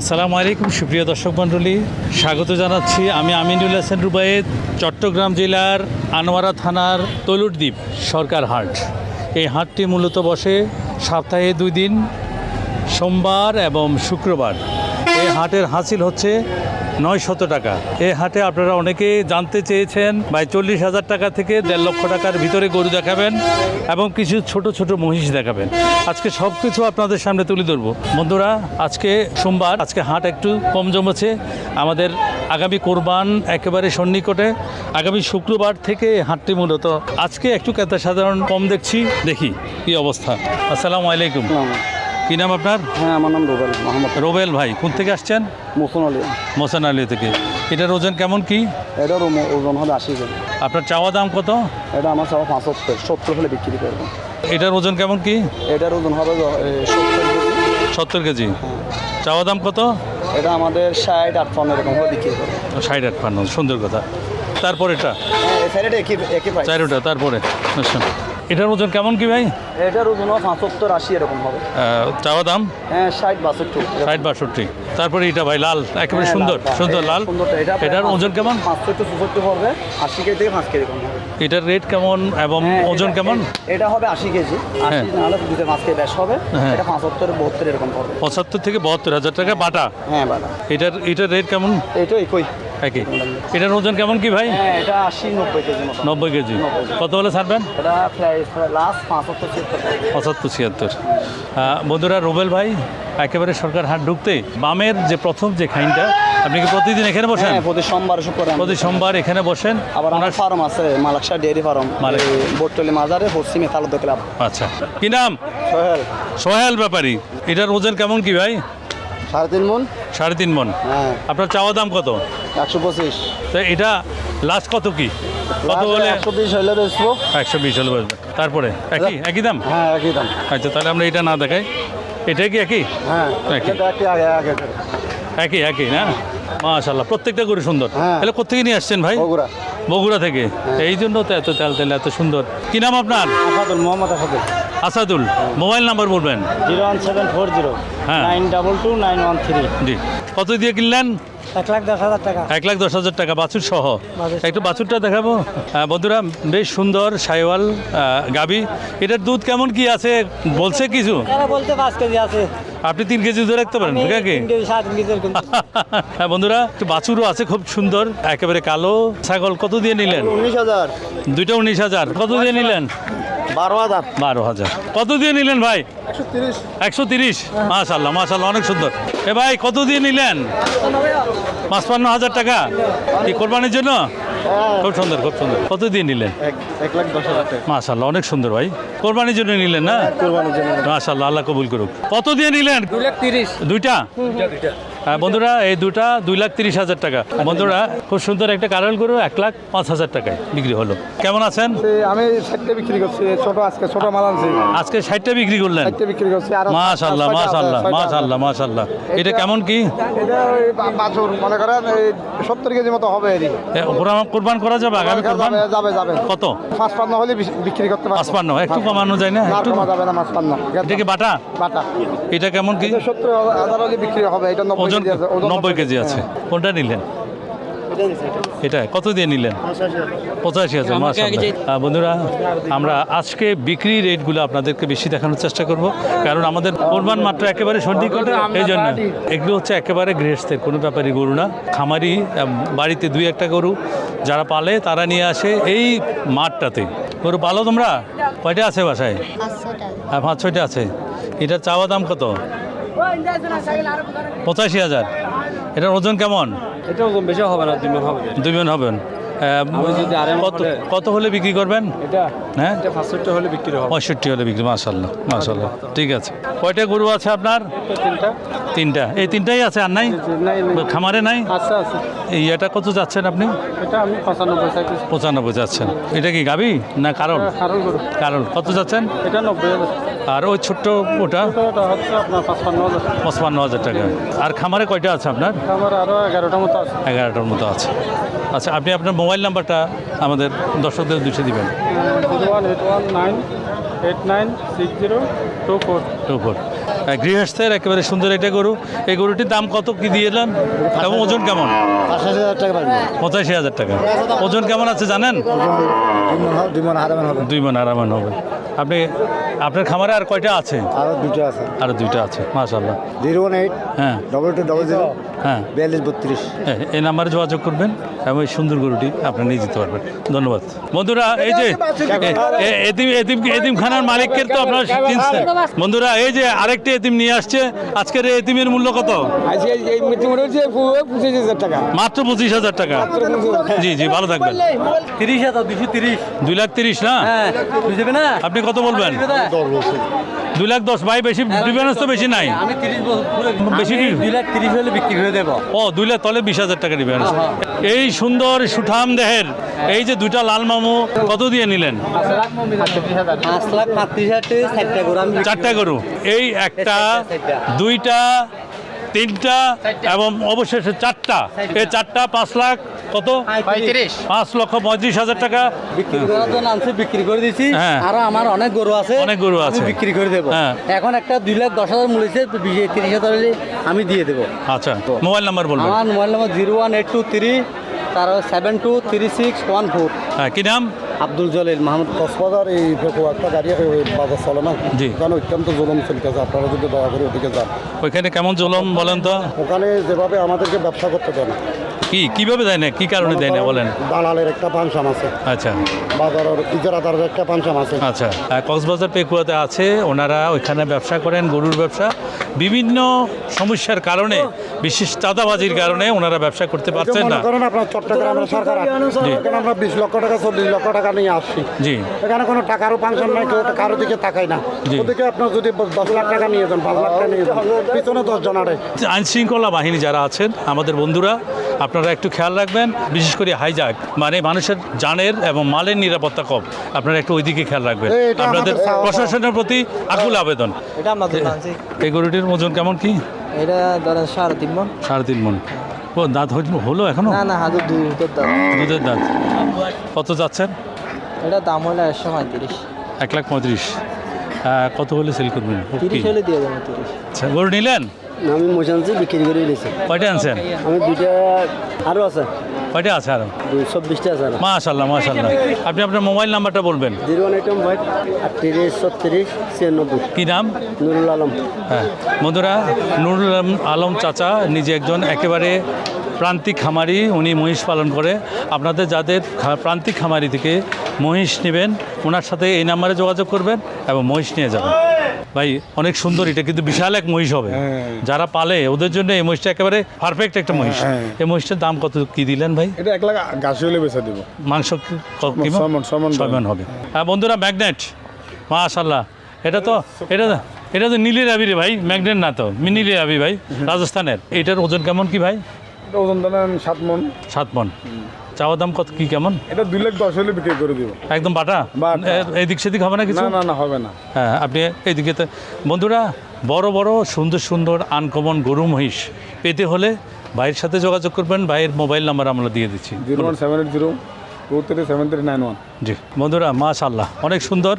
আসসালামু আলাইকুম, সুপ্রিয় দর্শক মণ্ডলী। স্বাগত জানাচ্ছি আমি আমিনুল হাসান রুবায়েদ চট্টগ্রাম জেলার আনোয়ারা থানার তলুরদ্বীপ সরকার হাট। এই হাটটি মূলত বসে সপ্তাহে দুই দিন, সোমবার এবং শুক্রবার। এই হাটের হাসিল হচ্ছে নয় শত টাকা। এই হাটে আপনারা অনেকে জানতে চেয়েছেন, ভাই চল্লিশ হাজার টাকা থেকে দেড় লক্ষ টাকার ভিতরে গরু দেখাবেন এবং কিছু ছোট ছোট মহিষ দেখাবেন। আজকে সব কিছু আপনাদের সামনে তুলে ধরবো। বন্ধুরা, আজকে সোমবার, আজকে হাট একটু কম জমেছে। আমাদের আগামী কোরবান একেবারে সন্নিকটে। আগামী শুক্রবার থেকে হাটটি মূলত। আজকে একটু ক্রেতা সাধারণ কম দেখছি। দেখি কি অবস্থা। আসসালামু আলাইকুম। কি নাম আপনার? হ্যাঁ আমার নাম রোবেল মোহাম্মদ। রোবেল ভাই কোন থেকে আসছেন? মুসুন আলী। মোসান আলী থেকে। এটার ওজন কেমন কি? এটার ওজন হবে আশি কেজি আপনার চাওয়া দাম কত? এটা আমার চাওয়া পাঁচসত্তর সত্তর হলে বিক্রি করব। এটার ওজন কেমন কি? এটার ওজন হবে সত্তর কেজি। চাওয়া দাম কত? এটা আমাদের ষাট আটপান্ন এরকম হলে বিক্রি করব। ষাট আট পান্ন সুন্দর কথা। তারপর এটা? হ্যাঁ চারোটা তারপরে? আচ্ছা। এটার ওজন কেমন কি ভাই? এটার ওজন হবে পাঁচসত্তর আশি এরকম হবে। চাওয়া দাম? হ্যাঁ ষাট বাষট্টি। ষাট বাষট্টি। তারপরে এটা ভাই লাল একেবারে হ্যাঁ, সুন্দর সুন্দর লাল। এটা এটার ওজন কেমন? পাঁচষট্টি চৌষট্টি পড়বে আশি কেজি থেকে পাঁচ কেজি হবে। এটার রেট কেমন এবং হ্যাঁ, ওজন কেমন? এটা হবে আশি কেজি। আশি হ্যাঁ। নাহলে দুটো পাঁচ কেজি বেশ হবে। এটা পাঁচাত্তর বহত্তর এরকম পড়বে পঁচাত্তর থেকে বাহাত্তর হাজার টাকা বাটা। হ্যাঁ বাবা এটার এটার রেট কেমন? এইটা একই। একই। এটার ওজন কেমন কি ভাই? হ্যাঁ এটা আশি নব্বই কেজি নব্বই কেজি। কত হলে ছাড়বেন? পাঁচাত্তর ছিয়াত্তর। বন্ধুরা রুবেল ভাই একেবারে সরকার হাট ঢুকতে বামের যে প্রথম যে খাইনটা আপনি কি প্রতিদিন এখানে বসেন? হ্যাঁ প্রতি সোমবার শুক্র প্রতি সোমবার এখানে বসেন। আবার আমার ফার্ম আছে মালাকশা ডেয়ারি ফার্ম মালিক। বোটলি মাজারে পশ্চিমে তালুদ্দ ক্লাব আচ্ছা। কি নাম? সোহেল। সোহেল ব্যাপারী। এটার ওজন কেমন কি ভাই? সাড়ে তিন মন সাড়ে তিন মন হ্যাঁ। আপনার চাওয়া দাম কত? একশো পঁচিশ। তো এটা লাস্ট কত কি? কত হলে? একশো বিশ হলে বেচবো। একশো বিশ হলে বসবেন তারপরে একই? একই দাম? হ্যাঁ একই দাম। আচ্ছা তাহলে আমরা এটা না দেখাই। এটা কি একই? হ্যাঁ একই। একই না? মাশাল্লাহ প্রত্যেকটা গরু সুন্দর। হ্যাঁ। তাহলে কোথেকে নিয়ে আসছেন ভাই? বগুড়া। বগুড়া থেকে। এই জন্য তো এত তেল তেল এত সুন্দর। কি নাম আপনার? মোহাম্মদ আসাদুল আসাদুল মোবাইল নাম্বার বলবেন? Zero one seven four zero হ্যাঁ। Nine double two nine one three. জি। কত দিয়ে কিনলেন? এক লাখ দশ হাজার টাকা। এক লাখ দশ হাজার টাকা বাছুর সহ একটু বাছুরটা দেখাবো। বন্ধুরা বেশ সুন্দর সাইওয়াল গাবি। এটার দুধ কেমন কি আছে? বলছে কিছু? বলতে পাঁচ কেজি আছে। আপনি তিন কেজি ধরে রাখতে পারেন ঠিক আছে। হ্যাঁ বন্ধুরা একটু বাছুরও আছে খুব সুন্দর। একেবারে কালো ছাগল কত দিয়ে নিলেন? উনিশ হাজার। দুইটা উনিশ হাজার। কত দিয়ে নিলেন? বারো হাজার। বারো হাজার। কত দিয়ে নিলেন ভাই? একশো তিরিশ। মাশাল্লাহ মাশাল্লাহ অনেক সুন্দর। এ ভাই কত দিয়ে নিলেন? পাঁচপান্ন হাজার টাকা? কি কোরবানির জন্য? খুব সুন্দর খুব সুন্দর। কত দিয়ে নিলেন? এক লাখ দশ হাজার টাকা। মাশাল্লাহ অনেক সুন্দর ভাই। কোরবানির জন্য নিলেন না? কোরবানির জন্য। মাশাল্লাহ আল্লাহ কবুল করুক। কত দিয়ে নিলেন? দুই লাখ তিরিশ। দুইটা? হ্যাঁ বন্ধুরা এই দুটা দুই লাখ তিরিশ হাজার টাকা। বন্ধুরা খুব সুন্দর একটা কারণ গরু এক লাখ পাঁচ হাজার টাকায় বিক্রি হলো। কেমন আছেন? আমি ষাটটা বিক্রি করছি ছোট আজকে ছোট মাল আনছি। আজকে ষাটটা বিক্রি করলেন? বিক্রি করছি মাশাল্লাহ মাশাল্লাহ। মাশাল্লাহ মাশাল্লাহ এটা কেমন কি? এটা বাছুর মনে করেন সত্তর কেজি মতো হবে এরই কোরবান- করা যাবে আগামী কোরবান? যাবে যাবে কত? পাঁচ পান্ন হলে বিক্রি করতে পারব। পাঁচপান্ন একটু কমানো যায় না? একটু? যাবে না পাঁচ পান্ন এটা কি বাটা? বাটা। এটা কেমন কি? সত্তর হাজার হলে বিক্রি হবে এটা ওজন কেজি আছে ওজন নব্বই কেজি আছে। কোনটা নিলেন? এটা কত দিয়ে নিলেন? পঁচাশি হাজার বন্ধুরা আমরা আজকে বিক্রি রেটগুলো আপনাদেরকে বেশি দেখানোর চেষ্টা করব। কারণ আমাদের কোরবান মাত্র একেবারে সন্ধিকটে এই জন্য এগুলো হচ্ছে একেবারে গৃহস্থের কোনো ব্যাপারই গরু না। খামারি বাড়িতে দুই একটা গরু। যারা পালে তারা নিয়ে আসে এই মাঠটাতে। গরু পালো তোমরা? কয়টা আছে বাসায়? হ্যাঁ পাঁচ ছয়টা আছে। এটার চাওয়া দাম কত? পঁচাশি হাজার। এটার ওজন কেমন? এটা ওজন বেশি হবে না দুই মণ হবে। দুই জন হবেন কত হলে- কত হলে বিক্রি করবেন? এটা হ্যাঁ? এটা হলে বিক্রি হবে। পঁয়ষট্টি হলে বিক্রি ঠিক আছে। কয়টা গরু আছে আপনার? তিনটা। তিনটা। এই তিনটাই আছে আর নাই। খামারে নাই? আচ্ছা আছে। এই এটা কত যাচ্ছেন আপনি? এটা আমি পঁচানব্বই পঁচানব্বই যাচ্ছেন। এটা কি গাবি না কারণ? কারণ কত যাচ্ছেন? এটা নব্বই আর ওই ছোট্ট ওটা? হচ্ছে আপনার হাজার পঁচপান্ন হাজার টাকা। আর খামারে কয়টা আছে আপনার? আমার আরও এগারোটা মতো আছে। এগারোটার মতো আছে। আচ্ছা আপনি আপনার মোবাইল নাম্বারটা আমাদের দর্শকদের দুটো দিবেন। One eight one nine eight nine six zero two four. Two four. গৃহস্থের একেবারে সুন্দর এটা গরু। এই গরুটির দাম কত কি দিয়েলেন এবং ওজন কেমন? পাঁচাশি হাজার টাকা পারবে পঁচাশি হাজার টাকা। ওজন কেমন আছে জানেন? দুই মন হবে। দুই মন আরামান হবে। আপনি আপনার খামারে আর কয়টা আছে? আরও দুটো আছে। আর দুইটা আছে মাশাল্লাহ জিরো ওয়ান এইট হ্যাঁ। ডবল টু ডবল জিরো হ্যাঁ। বিয়াল্লিশ বত্রিশ। হ্যাঁ, এই নাম্বারে যোগাযোগ করবেন এবং এই সুন্দর গরুটি আপনি নিয়ে যেতে পারবেন। ধন্যবাদ। বন্ধুরা এই যে এতিম এতিম মালিককে তো আপনারা চিনছেন। বন্ধুরা এই যে আরেকটি এতিম নিয়ে আসছে। আজকের এই এতিমের মূল্য কত? মাত্র পঁচিশ হাজার টাকা। জি জি ভালো থাকবেন। তিরিশ হাজার দুশো তিরিশ। দুই লাখ তিরিশ না? হ্যাঁ না? আপনি কত বলবেন? দুই লাখ দশ ভাই বেশি ডিফারেন্স তো বেশি নাই? আমি তিরিশ বছর বেশি কি? দুই লাখ তিরিশ হলে বিক্রি করে দেবো। ও দুই লাখ তলে বিশ হাজার টাকা ডিফারেন্স এই সুন্দর সুঠাম দেহের এই যে দুইটা লাল মামু কত দিয়ে নিলেন? চারটা গরু এই একটা দুইটা তিনটা এবং অবশেষে চারটা। এই চারটা পাঁচ লাখ কত? পাঁচ লক্ষ পঁয়ত্রিশ হাজার টাকা। বিক্রি করার জন্য আনছি বিক্রি করে দিয়েছি হ্যাঁ। আরও আমার অনেক গরু আছে অনেক গরু আছে। বিক্রি করে দেবো। হ্যাঁ। এখন একটা দুই লাখ দশ হাজার মূল্য তিরিশ হাজার আমি দিয়ে দেবো। আচ্ছা। মোবাইল নাম্বার বলব আমার mobile number zero one eight two three তার seven two three six one four হ্যাঁ কি নাম? আব্দুল জলিল মাহমুদ। কক্সবাজার এই একটা গাড়ি ওই বাজার চলে না জি। ওখানে অত্যন্ত জুলুম চলতেছে আপনারা যদি দয়া করে ওদিকে যান। ওইখানে কেমন জলম বলেন তো? ওখানে যেভাবে আমাদেরকে ব্যবসা করতে দেয় না। কি কীভাবে দেয় না? কি কারণে দেয় না বলেন। দালালের একটা পানসাম আছে। আচ্ছা। বাজারের ইজারাদারের একটা পানসাম আছে। আচ্ছা। কক্সবাজার পেকুয়াতে আছে ওনারা ওইখানে ব্যবসা করেন গরুর ব্যবসা। বিভিন্ন সমস্যার কারণে বিশেষ চাঁদাবাজির কারণে ওনারা ব্যবসা করতে পারছেন না। আপনার চট্টগ্রামের সরকার এখানে আমরা বিশ লক্ষ টাকা চল্লিশ লক্ষ টাকা নিয়ে আসছি। জি। এখানে কোনো টাকারও পানশন নাই কেউ কারও দিকে তাকায় না। ওদিকে আপনার যদি দশ লাখ টাকা নিয়ে যান পাঁচ লাখ টাকা নিয়ে যান পিছনে দশ জন আইন শৃঙ্খলা বাহিনী যারা আছেন আমাদের বন্ধুরা আপনারা একটু খেয়াল রাখবেন বিশেষ করে হাইজাক মানে মানুষের জানের এবং মালের নিরাপত্তা কম। আপনারা একটু ওইদিকে খেয়াল রাখবেন। এটা আপনাদের প্রশাসনের প্রতি আকুল আবেদন। এই গরুটির ওজন কেমন কি? এটা ধরেন সাড়ে তিন মন সাড়ে তিন মন ও দাঁত হলো এখনও? না না হাজার দুই ভিতর দাম দুধের দাঁত। কত যাচ্ছেন? এটা দাম হলে একশো পঁয়ত্রিশ এক লাখ পঁয়ত্রিশ। কত হলে সেল করবেন? তিরিশ হলে দিয়ে দেবো তিরিশ। আচ্ছা গরু নিলেন? আমি মোশানছি বিক্রি করে নিয়েছি কয়টা আনছেন? আমি দুইটা আরও আছে। কয়টা আছে আরও? চব্বিশটা আছে মাশাল্লাহ মাশাল্লাহ আপনি আপনার মোবাইল নাম্বারটা বলবেন। জিরো ওয়ান এইট ফাইভ আটত্রিশ ছত্রিশ ছিয়ানব্বই। কি নাম? নুরুল আলম। হ্যাঁ। বন্ধুরা নুরুল আলম- আলম চাচা নিজে একজন একেবারে প্রান্তিক খামারি উনি মহিষ পালন করে। আপনাদের যাদের প্রান্তিক খামারি থেকে মহিষ নেবেন ওনার সাথে এই নাম্বারে যোগাযোগ করবেন এবং মহিষ নিয়ে যাবেন। ভাই অনেক সুন্দর এটা কিন্তু বিশাল এক মহিষ হবে। যারা পালে ওদের জন্য এই মহিষটা একেবারে পারফেক্ট একটা মহিষ। এই মহিষটার দাম কত কি দিলেন ভাই? এটা এক লাখ গাছ হলে বেচা দিব। মাংস মণ হবে। হ্যাঁ বন্ধুরা ম্যাগনেট মাশাল্লাহ এটা তো এটা এটা তো নীলের আবি রে ভাই ম্যাগনেট না তো নীলের আবি ভাই রাজস্থানের। এটার ওজন কেমন কি ভাই? ওজন দাম সাত মন। সাত মন। চাওয়া দাম কত কি কেমন? এটা দুই লাখ দশ হলে বিক্রি করে দিব। একদম বাটা। এদিক সেদিক হবে না কিছু? না না না হবে না। হ্যাঁ আপনি এইদিকে তো বন্ধুরা বড় বড় সুন্দর সুন্দর আনকমন গরু মহিষ পেতে হলে ভাইয়ের সাথে যোগাযোগ করবেন। ভাইয়ের মোবাইল নাম্বার আমরা দিয়ে দিচ্ছি। Zero one seven eight zero two three seven three nine one জি বন্ধুরা মাশাল্লাহ অনেক সুন্দর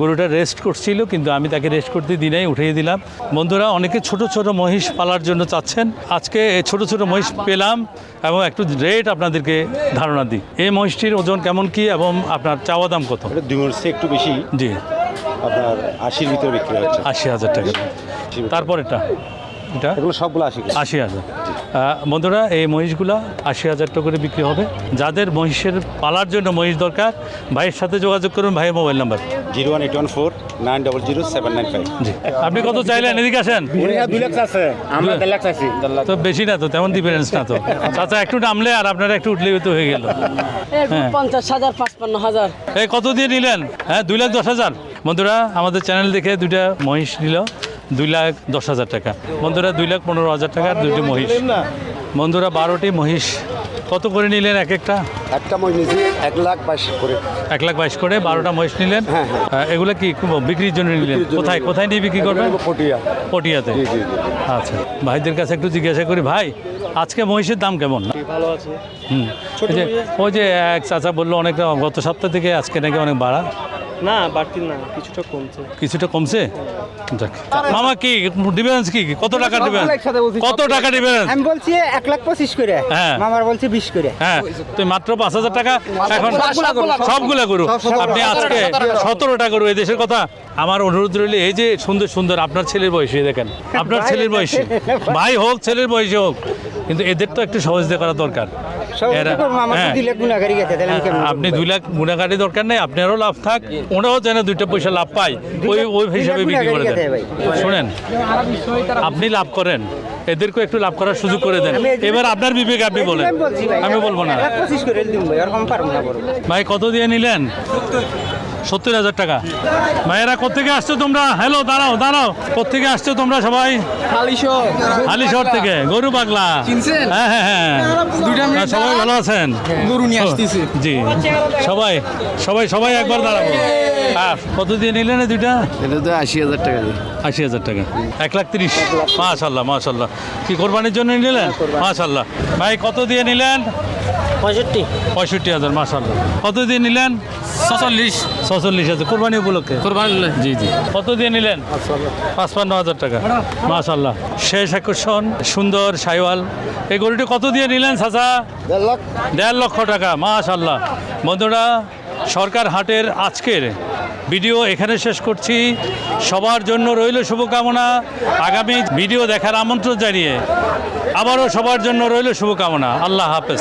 গরুটা রেস্ট করছিল কিন্তু আমি তাকে রেস্ট করতে দিনাই উঠিয়ে দিলাম। বন্ধুরা অনেকে ছোট ছোট মহিষ পালার জন্য চাচ্ছেন। আজকে এই ছোট ছোট মহিষ পেলাম এবং একটু রেট আপনাদেরকে ধারণা দিই। এই মহিষটির ওজন কেমন কি এবং আপনার চাওয়া দাম কত? এটা দুই একটু বেশি। জি। আপনার আশির ভিতরে বিক্রি হচ্ছে। আশি হাজার টাকা। তারপর এটা এটা? এগুলো সবগুলো আশি আশি হাজার। বন্ধুরা এই মহিষগুলা আশি হাজার টাকা করে বিক্রি হবে। যাদের মহিষের পালার জন্য মহিষ দরকার ভাইয়ের সাথে যোগাযোগ করুন ভাইয়ের mobile number. Zero one eight one four nine double zero seven nine five. জি। আপনি কত চাইলেন? এদিকে আসেন। দুই লাখ আছে। আমরা দেড় লাখ চাইছি। তো বেশি না তো তেমন ডিফারেন্স না তো। চাচা একটু নামলে আর আপনারা একটু উঠলে তো হয়ে গেল। হ্যাঁ। পঞ্চাশ হাজার পাঁচপান্ন হাজার। এই কত দিয়ে নিলেন? হ্যাঁ দুই লাখ দশ হাজার। বন্ধুরা আমাদের চ্যানেল দেখে দুইটা মহিষ নিল। দুই লাখ দশ হাজার টাকা। বন্ধুরা দুই লাখ পনেরো হাজার টাকার দুইটি মহিষ। বন্ধুরা বারোটি মহিষ। কত করে নিলেন এক একটা? একটা মই নিয়েছি এক লাখ বাইশ করে। এক লাখ বাইশ করে বারোটা মহিষ নিলেন। হ্যাঁ, এগুলো কি বিক্রির জন্য নিলেন? কোথায় কোথায় নিয়ে বিক্রি করবেন? পটিয়া। পটিয়াতে। আচ্ছা। ভাইদের কাছে একটু জিজ্ঞাসা করি ভাই আজকে মহিষের দাম কেমন? ভালো আছে। হুম। ওই যে এক চাচা বলল অনেক গত সপ্তাহ থেকে আজকে নাকি অনেক বাড়া। না বাড়তি না কিছুটা কমছে। কিছুটা কমছে? যাক। মামা কি ডিফারেন্স কি? কত টাকা দিবেন কত টাকা দিবেন আমি বলছি এক লাখ পঁচিশ করে। হ্যাঁ। মামার বলছি বিশ করে। হ্যাঁ। তুই মাত্র পাঁচ হাজার টাকা এখন সবগুলা করু আপনি আজকে সতেরোটা করু এই দেশের কথা। আমার অনুরোধ রইল এই যে সুন্দর সুন্দর আপনার ছেলের বয়সী দেখেন। আপনার ছেলের বয়সী। ভাই হোক ছেলের বয়সী হোক। কিন্তু এদের তো একটু সহজে করা দরকার। আমার হ্যাঁ। দুই লাখ গুণাগারি আপনি দরকার নেই আপনারও লাভ থাক। ওনারাও যেন দুইটা পয়সা লাভ পায় ওই ওই হিসাবে বিক্রি করে দেন। শোনেন আপনি লাভ করেন এদেরকে একটু লাভ করার সুযোগ করে দেন। এবার আপনার বিবেক আপনি বলেন। আমি বলব না। ভাই কত দিয়ে নিলেন? সত্তর হাজার টাকা। ভাইয়েরা কোথেকে আসছো তোমরা? হ্যালো দাঁড়াও দাঁড়াও। কোথেকে আসছো তোমরা সবাই? হালিশহর থেকে গরু পাগলা। হ্যাঁ হ্যাঁ হ্যাঁ। হ্যাঁ, সবাই ভালো আছেন? গরু নিয়ে আসতেছি। জি। সবাই সবাই সবাই একবার দাঁড়াবো। হ্যাঁ কত দিয়ে নিলেন দুইটা? এটা তো আশি হাজার টাকা আশি হাজার টাকা। এক লাখ তিরিশ। মাশাল্লাহ মাশাল্লাহ। কি কোরবানির জন্য নিলেন? মাশাল্লাহ। ভাই কত দিয়ে নিলেন? পঁয়ষট্টি। পঁয়ষট্টি হাজার মাশাল্লাহ কত দিয়ে নিলেন? ছচল্লিশ। ছচল্লিশ হাজার কোরবানি উপলক্ষে? কোরবানি জি জি। কত দিয়ে নিলেন পাঁচপান্ন হাজার টাকা। মাশাল্লাহ শেষ আকর্ষণ সুন্দর সাইওয়াল। এই গরুটি কত দিয়ে নিলেন চাচা? দেড় লাখ দেড় লক্ষ টাকা মাশাল্লাহ বন্ধুরা সরকার হাটের আজকের ভিডিও এখানে শেষ করছি। সবার জন্য রইল শুভকামনা। আগামী ভিডিও দেখার আমন্ত্রণ জানিয়ে আবারও সবার জন্য রইল শুভকামনা। আল্লাহ হাফেজ।